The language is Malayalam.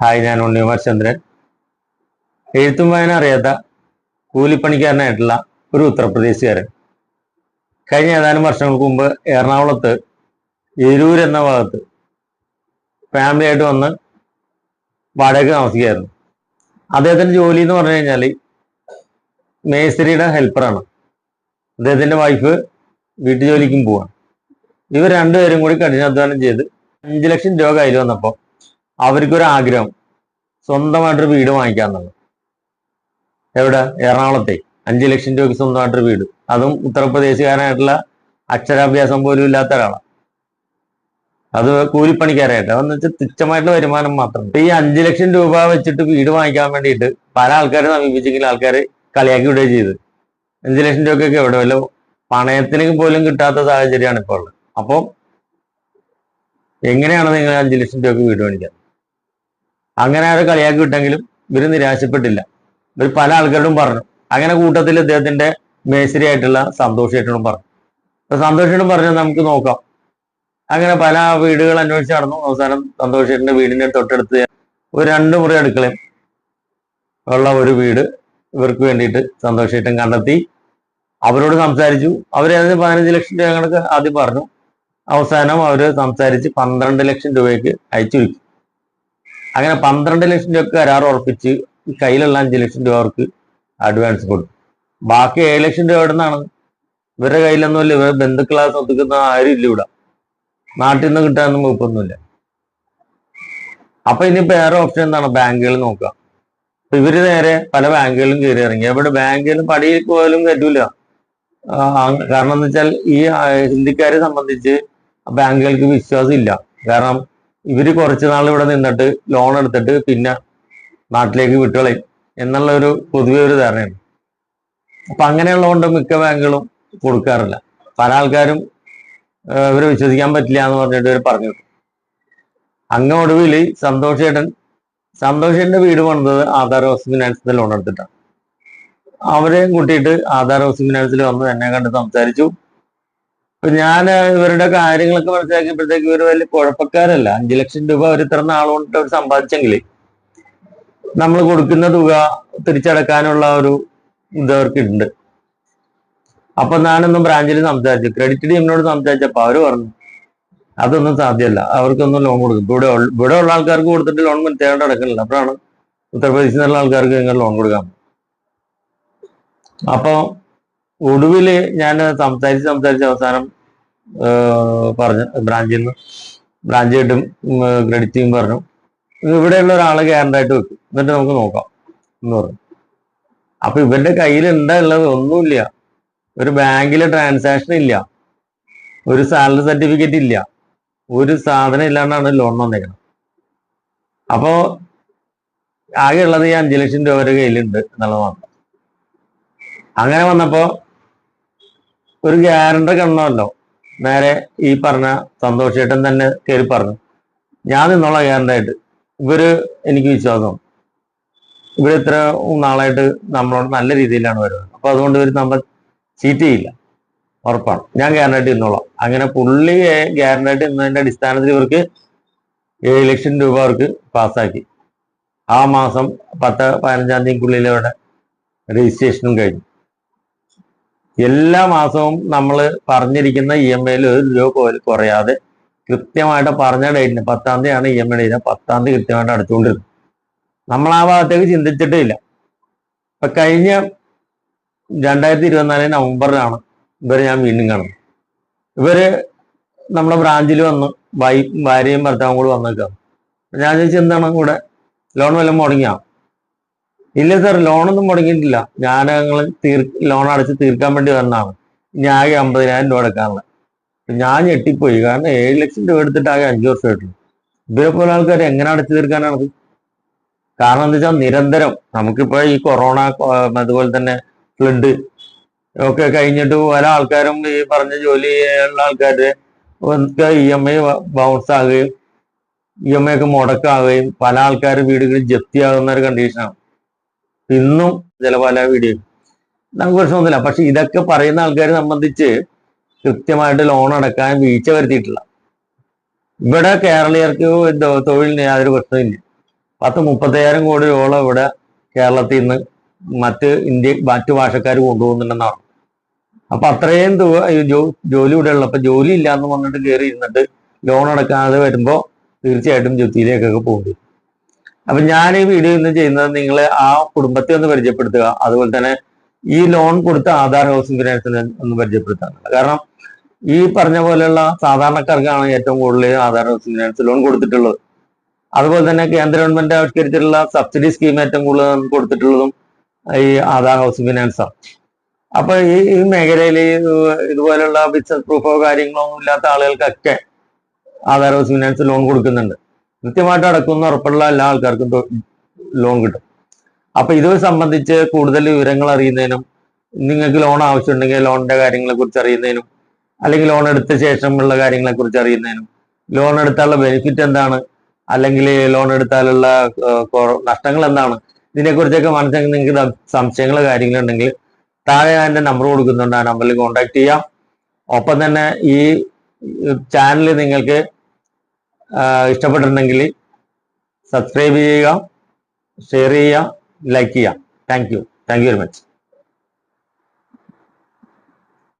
ഹായ് ഞാൻ ഉണ്ണികുമാർ ചന്ദ്രൻ എഴുത്തും വായന അറിയാത്ത കൂലിപ്പണിക്കാരനായിട്ടുള്ള ഒരു ഉത്തർപ്രദേശുകാരൻ. കഴിഞ്ഞ ഏതാനും വർഷങ്ങൾക്ക് മുമ്പ് എറണാകുളത്ത് എരൂർ എന്ന ഭാഗത്ത് ഫാമിലി ആയിട്ട് വന്ന് വാടക താമസിക്കുകയായിരുന്നു. അദ്ദേഹത്തിന്റെ ജോലി എന്ന് പറഞ്ഞു കഴിഞ്ഞാൽ മേസ്ത്രിയുടെ ഹെൽപ്പറാണ്. അദ്ദേഹത്തിന്റെ വൈഫ് വീട്ടു ജോലിക്കും പോവാണ്. ഇവർ രണ്ടുപേരും കൂടി കഠിനാധ്വാനം ചെയ്ത് അഞ്ചു ലക്ഷം രൂപ കയ്യിൽ വന്നപ്പോൾ അവർക്കൊരു ആഗ്രഹം സ്വന്തമായിട്ടൊരു വീട് വാങ്ങിക്കാന്നുള്ളത്. എവിടെ? എറണാകുളത്തെ. അഞ്ചു ലക്ഷം രൂപയ്ക്ക് സ്വന്തമായിട്ടൊരു വീട്. അതും ഉത്തർപ്രദേശുകാരനായിട്ടുള്ള അക്ഷരാഭ്യാസം പോലും ഇല്ലാത്ത ഒരാളാണ് അത് കൂലിപ്പണിക്കാരായിട്ട്. അതെന്ന് വെച്ചാൽ തുച്ഛമായിട്ടുള്ള വരുമാനം മാത്രം. ഈ അഞ്ചു ലക്ഷം രൂപ വെച്ചിട്ട് വീട് വാങ്ങിക്കാൻ വേണ്ടിയിട്ട് പല ആൾക്കാരെ സമീപിച്ചെങ്കിൽ ആൾക്കാർ കളിയാക്കി വിടുകയും ചെയ്ത്. അഞ്ചു ലക്ഷം രൂപയ്ക്കൊക്കെ എവിടെ? വല്ല പണയത്തിന് പോലും കിട്ടാത്ത സാഹചര്യമാണ് ഇപ്പോൾ ഉള്ളത്. അപ്പോൾ എങ്ങനെയാണ് നിങ്ങൾ അഞ്ചു ലക്ഷം രൂപയ്ക്ക് വീട് മേടിക്കാൻ അങ്ങനെ അവരെ കളിയാക്കി വിട്ടെങ്കിലും ഇവർ നിരാശപ്പെട്ടില്ല. ഇവർ പല ആൾക്കാരോടും പറഞ്ഞു. അങ്ങനെ കൂട്ടത്തിൽ അദ്ദേഹത്തിന്റെ മേശരിയായിട്ടുള്ള സന്തോഷേട്ടനും പറഞ്ഞു. അപ്പൊ സന്തോഷേട്ടനും പറഞ്ഞു നമുക്ക് നോക്കാം. അങ്ങനെ പല വീടുകൾ അന്വേഷിച്ച് നടന്നു. അവസാനം സന്തോഷേട്ടന്റെ വീടിന്റെ തൊട്ടടുത്ത് ഒരു രണ്ട് മുറി അടുക്കളയും ഉള്ള ഒരു വീട് ഇവർക്ക് വേണ്ടിയിട്ട് സന്തോഷേട്ടൻ കണ്ടെത്തി. അവരോട് സംസാരിച്ചു. അവർ ഏകദേശം പതിനഞ്ച് ലക്ഷം രൂപ കണക്ക് ആദ്യം പറഞ്ഞു. അവസാനം അവർ സംസാരിച്ച് പന്ത്രണ്ട് ലക്ഷം രൂപയ്ക്ക് അയച്ചു അങ്ങനെ പന്ത്രണ്ട് ലക്ഷം രൂപ കരാർ ഉറപ്പിച്ച് കയ്യിലുള്ള അഞ്ച് ലക്ഷം രൂപ അവർക്ക് അഡ്വാൻസ് കൊടുത്തു. ബാക്കി ഏഴ് ലക്ഷം രൂപ എവിടെ നിന്നാണ് ഇവരുടെ കയ്യിലൊന്നുമില്ല ഇവരെ ബന്ധുക്കളെ സ്വത്തുക്കുന്ന ആരും ഇല്ല ഇവിടെ. നാട്ടിൽ നിന്ന് കിട്ടാനൊന്നും കുഴപ്പമൊന്നുമില്ല അപ്പൊ ഇനി വേറെ ഓപ്ഷൻ എന്താണ്? ബാങ്കുകൾ നോക്കുക. ഇവർ നേരെ പല ബാങ്കുകളിലും കയറി ഇറങ്ങി. അവിടെ ബാങ്കുകളും പടിയിൽ പോയാലും കയറ്റൂല ആ, കാരണം എന്ന് വെച്ചാൽ ഈ ഹിന്ദിക്കാരെ സംബന്ധിച്ച് ബാങ്കുകൾക്ക് വിശ്വാസം ഇല്ല കാരണം ഇവർ കുറച്ച് നാൾ ഇവിടെ നിന്നിട്ട് ലോൺ എടുത്തിട്ട് പിന്നെ നാട്ടിലേക്ക് വിട്ടുകളയും. എന്നുള്ള ഒരു പൊതുവെ ഒരു ധാരണയാണ്. അപ്പൊ അങ്ങനെയുള്ളതുകൊണ്ട് മിക്ക ബാങ്കുകളും കൊടുക്കാറില്ല. പല ആൾക്കാരും ഇവരെ വിശ്വസിക്കാൻ പറ്റില്ല എന്ന് പറഞ്ഞിട്ട് ഇവർ പറഞ്ഞു. അങ്ങ് ഒടുവിൽ സന്തോഷ് ചേട്ടൻ സന്തോഷ് സന്തോഷേട്ടന്റെ വീട് പണിതത് ആധാർ ഹൗസ് ഫിനാൻസിന്റെ ലോൺ എടുത്തിട്ടാണ്. അവരെയും കൂട്ടിയിട്ട് ആധാർ ഹൗസ് ഫിനാൻസിൽ വന്ന് എന്നെ കണ്ട് സംസാരിച്ചു. ഞാൻ ഇവരുടെ കാര്യങ്ങളൊക്കെ മനസ്സിലാക്കിയപ്പോഴത്തേക്ക് ഇവർ വലിയ കുഴപ്പക്കാരല്ല. അഞ്ചു ലക്ഷം രൂപ അവർ ഇത്ര നാളുകൊണ്ട് അവർ സമ്പാദിച്ചെങ്കിൽ നമ്മൾ കൊടുക്കുന്ന തുക തിരിച്ചടക്കാനുള്ള ഒരു ഇത് അവർക്കുണ്ട്. അപ്പൊ ഞാനൊന്നും ബ്രാഞ്ചിൽ സംസാരിച്ചു. ക്രെഡിറ്റ് ടീമിനോട് സംസാരിച്ചപ്പോ അവർ പറഞ്ഞു അതൊന്നും സാധ്യമല്ല. അവർക്കൊന്നും ലോൺ കൊടുക്കും. ഇവിടെ ഇവിടെ ഉള്ള ആൾക്കാർക്ക് കൊടുത്തിട്ട് ലോൺ മനസ്സിലാണ്ട് അടക്കുന്നില്ല അപ്പോഴാണ് ഉത്തർപ്രദേശിൽ നിന്നുള്ള ആൾക്കാർക്ക് നിങ്ങൾ ലോൺ കൊടുക്കാം അപ്പൊ ഒടുവിൽ ഞാൻ സംസാരിച്ച് സംസാരിച്ച് അവസാനം പറഞ്ഞു ബ്രാഞ്ചിൽ നിന്ന് ബ്രാഞ്ച് കിട്ടും ക്രെഡിറ്റ് ചെയ്യും പറഞ്ഞു ഇവിടെയുള്ള ഒരാളെ ഗ്യാരണ്ടായിട്ട് വെക്കും. എന്നിട്ട് നമുക്ക് നോക്കാം എന്ന് പറഞ്ഞു. അപ്പൊ ഇവരുടെ കയ്യിൽ എന്താ ഉള്ളത്? ഒന്നുമില്ല. ഒരു ബാങ്കിലെ ട്രാൻസാക്ഷൻ ഇല്ല. ഒരു സാലറി സർട്ടിഫിക്കറ്റ് ഇല്ല. ഒരു സാധനം ഇല്ലാണ്ടാണ് ലോൺ വന്നേക്കുന്നത് അപ്പോ ആകെ ഉള്ളത് ഈ അഞ്ചു ലക്ഷം രൂപ വരെ കയ്യിലുണ്ട് എന്നുള്ളത് മാത്രം അങ്ങനെ വന്നപ്പോ ഒരു ഗ്യാരണ്ടർ കണ്ടല്ലോ നേരെ ഈ പറഞ്ഞ സന്തോഷേട്ടൻ തന്നെ കയറി പറഞ്ഞു. ഞാൻ നിന്നുള്ള ഗ്യാരണ്ടായിട്ട് ഇവർ എനിക്ക് വിശ്വാസം. ഇവർ ഇത്ര നാളായിട്ട് നമ്മളോട് നല്ല രീതിയിലാണ് വരുന്നത്. അപ്പൊ അതുകൊണ്ട് ഇവർ നമ്മൾ ചീറ്റ് ചെയ്യില്ല. ഉറപ്പാണ്. ഞാൻ ഗ്യാരണ്ടായിട്ട് ഇന്നോളാം അങ്ങനെ പുള്ളി ഗ്യാരണ്ടായിട്ട് ഇന്നതിന്റെ അടിസ്ഥാനത്തിൽ ഇവർക്ക് ഏഴ് ലക്ഷം രൂപ അവർക്ക് പാസ്സാക്കി. ആ മാസം പത്ത് പതിനഞ്ചാം തീയതിക്കുള്ളിൽ അവിടെ രജിസ്ട്രേഷനും കഴിഞ്ഞു. എല്ലാ മാസവും നമ്മൾ പറഞ്ഞിരിക്കുന്ന ഇ എം ഐയിൽ ഒരു രൂപ പോലും കുറയാതെ കൃത്യമായിട്ട് പറഞ്ഞ ഡേറ്റിന് പത്താം തീയതിയാണ് ഇ എം ഐ ഡേറ്റ് പത്താം തീയതി കൃത്യമായിട്ട് അടച്ചുകൊണ്ടിരുന്നത് നമ്മൾ ആ ഭാഗത്തേക്ക് ചിന്തിച്ചിട്ടേ ഇല്ല ഇപ്പൊ കഴിഞ്ഞ രണ്ടായിരത്തി ഇരുപത്തിനാല് നവംബറിലാണ് ഇവരെ ഞാൻ വീണ്ടും കാണുന്നത്. ഇവർ നമ്മുടെ ബ്രാഞ്ചിൽ വന്ന് വൈ ഭാര്യയും ഭർത്താവും കൂടി വന്നേക്കാം ഞാൻ ചോദിച്ചെന്താണ് കൂടെ ലോൺ വല്ലതും മുടങ്ങിയാ? ഇല്ല സാർ ലോണൊന്നും മുടങ്ങിയിട്ടില്ല. ഞാൻ ഞങ്ങൾ തീർ ലോൺ അടച്ച് തീർക്കാൻ വേണ്ടി വന്നതാണ്. ഇനി ആകെ അമ്പതിനായിരം രൂപ എടുക്കാനുള്ളത് ഞാൻ ഞെട്ടിപ്പോയി. കാരണം ഏഴ് ലക്ഷം രൂപ എടുത്തിട്ട് ആകെ അഞ്ചു വർഷം ആയിട്ടുള്ളൂ. ഇവരെ പോലെ ആൾക്കാർ എങ്ങനെ അടച്ചു തീർക്കാനാണത് കാരണം എന്താ വെച്ചാൽ നിരന്തരം നമുക്കിപ്പോ ഈ കൊറോണ അതുപോലെ തന്നെ ഫ്ലഡ് ഒക്കെ കഴിഞ്ഞിട്ട് പല ആൾക്കാരും ഈ പറഞ്ഞ ജോലി ചെയ്യാനുള്ള ആൾക്കാര് ഇ എം ഐ ബൗൺസ് ആകുകയും ഇ എം ഐ ഒക്കെ മുടക്കാവുകയും പല ആൾക്കാർ വീടുകളിൽ ജപ്തിയാകുന്ന ഒരു കണ്ടീഷനാണ് ഇന്നും ചില പല വീഡിയോ നമുക്ക് പ്രശ്നമൊന്നുമില്ല പക്ഷെ ഇതൊക്കെ പറയുന്ന ആൾക്കാരെ സംബന്ധിച്ച് കൃത്യമായിട്ട് ലോൺ അടക്കാൻ വീഴ്ച വരുത്തിയിട്ടില്ല. ഇവിടെ കേരളീയർക്ക് തൊഴിലിന് യാതൊരു പ്രശ്നമില്ല പത്ത് മുപ്പത്തയ്യായിരം കോടി രൂപ ഇവിടെ കേരളത്തിൽ നിന്ന് മറ്റ് ഇന്ത്യ മറ്റു ഭാഷക്കാർ കൊണ്ടുപോകുന്നുണ്ടെന്നാണ്. അപ്പൊ അത്രയും ജോലി ഇവിടെ ഉള്ളപ്പോ ജോലി ഇല്ലാന്ന് പറഞ്ഞിട്ട് കയറി ഇരുന്നിട്ട് ലോൺ അടക്കാതെ വരുമ്പോ തീർച്ചയായിട്ടും ജപ്തിയിലേക്കൊക്കെ പോകും. അപ്പൊ ഞാൻ ഈ വീഡിയോ ഇന്ന് ചെയ്യുന്നത് നിങ്ങൾ ആ കുടുംബത്തെ ഒന്ന് പരിചയപ്പെടുത്തുക. അതുപോലെ തന്നെ ഈ ലോൺ കൊടുത്ത ആധാർ ഹൗസിംഗ് ഫിനാൻസിനെ ഒന്ന് പരിചയപ്പെടുത്താൻ. കാരണം ഈ പറഞ്ഞ പോലെയുള്ള സാധാരണക്കാർക്കാണ് ഏറ്റവും കൂടുതൽ ആധാർ ഹൗസിംഗ് ഫിനാൻസ് ലോൺ കൊടുത്തിട്ടുള്ളത്. അതുപോലെ തന്നെ കേന്ദ്ര ഗവൺമെന്റ് ആവിഷ്കരിച്ചിട്ടുള്ള സബ്സിഡി സ്കീം ഏറ്റവും കൂടുതൽ കൊടുത്തിട്ടുള്ളതും ഈ ആധാർ ഹൗസിംഗ് ഫിനാൻസ് ആണ്. അപ്പൊ ഈ ഈ മേഖലയിൽ ഇതുപോലെയുള്ള ബിസിനസ് പ്രൂഫോ കാര്യങ്ങളോ ഒന്നും ഇല്ലാത്ത ആളുകൾക്കൊക്കെ ആധാർ ഹൗസിംഗ് ഫിനാൻസ് ലോൺ കൊടുക്കുന്നുണ്ട്. കൃത്യമായിട്ട് അടക്കുന്ന ഉറപ്പുള്ള എല്ലാ ആൾക്കാർക്കും ലോൺ കിട്ടും. അപ്പൊ ഇത് സംബന്ധിച്ച് കൂടുതൽ വിവരങ്ങൾ അറിയുന്നതിനും നിങ്ങൾക്ക് ലോൺ ആവശ്യമുണ്ടെങ്കിൽ ലോണിന്റെ കാര്യങ്ങളെ കുറിച്ച് അറിയുന്നതിനും അല്ലെങ്കിൽ ലോൺ എടുത്ത ശേഷമുള്ള കാര്യങ്ങളെ കുറിച്ച് അറിയുന്നതിനും ലോൺ എടുത്താലുള്ള ബെനിഫിറ്റ് എന്താണ് അല്ലെങ്കിൽ ലോൺ എടുത്താലുള്ള നഷ്ടങ്ങൾ എന്താണ് ഇതിനെക്കുറിച്ചൊക്കെ മനസ്സിലാക്കി നിങ്ങൾക്ക് സംശയങ്ങൾ കാര്യങ്ങളുണ്ടെങ്കിൽ താഴെ ഞാൻ നമ്പർ കൊടുക്കുന്നുണ്ട്. ആ നമ്പറിൽ കോൺടാക്ട് ചെയ്യാം. ഒപ്പം തന്നെ ഈ ചാനൽ നിങ്ങൾക്ക് ഇഷ്ടപ്പെട്ടിട്ടുണ്ടെങ്കിൽ സബ്സ്ക്രൈബ് ചെയ്യുക ഷെയർ ചെയ്യുക ലൈക്ക് ചെയ്യുക. Thank you thank you very much